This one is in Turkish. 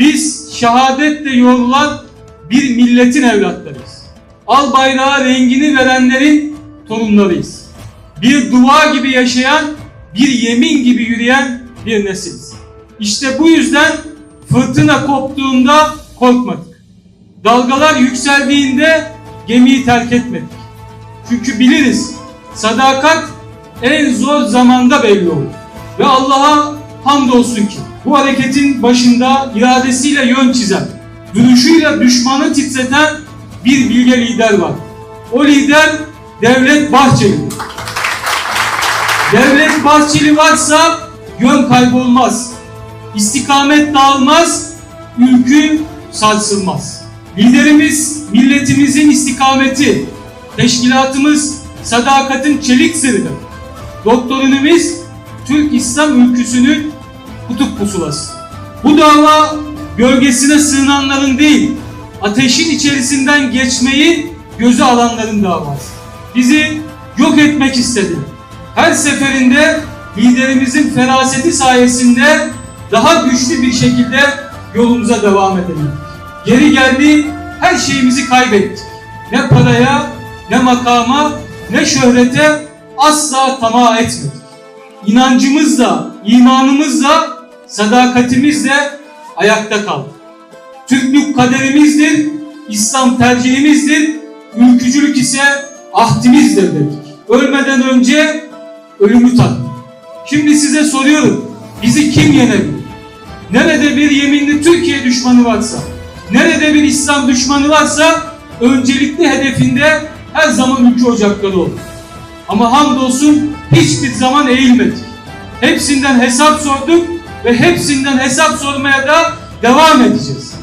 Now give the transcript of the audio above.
Biz şehadetle yorulan bir milletin evlatlarıyız. Al bayrağı rengini verenlerin torunlarıyız. Bir dua gibi yaşayan, bir yemin gibi yürüyen bir nesiliz. İşte bu yüzden fırtına koptuğunda korkmadık. Dalgalar yükseldiğinde gemiyi terk etmedik. Çünkü biliriz sadakat en zor zamanda belli olur. Ve Allah'a hamdolsun ki bu hareketin başında iradesiyle yön çizen, duruşuyla düşmanı titreten bir bilge lider var. O lider Devlet Bahçeli. Devlet Bahçeli varsa yön kaybolmaz, istikamet dağılmaz, ülkü sarsılmaz. Liderimiz milletimizin istikameti, teşkilatımız sadakatin çelik sırrıdır. Doktorunumuz Türk İslam ülküsünün kutup pusulası. Bu dava gölgesine sığınanların değil, ateşin içerisinden geçmeyi göze alanların davası. Bizi yok etmek istediler. Her seferinde liderimizin feraseti sayesinde daha güçlü bir şekilde yolumuza devam edelim. Geri geldi, her şeyimizi kaybettik. Ne paraya, ne makama, ne şöhrete asla tamah etmedik. İnancımızla, imanımızla, sadakatimizle ayakta kaldık. Türklük kaderimizdir, İslam tercihimizdir, ülkücülük ise ahdimizdir dedik. Ölmeden önce ölümü tattık. Şimdi size soruyorum, bizi kim yenebilir? Nerede bir yeminli Türkiye düşmanı varsa, nerede bir İslam düşmanı varsa öncelikli hedefinde her zaman ülke ocakları olur. Ama hamdolsun hiçbir zaman eğilmedik. Hepsinden hesap sorduk ve hepsinden hesap sormaya da devam edeceğiz.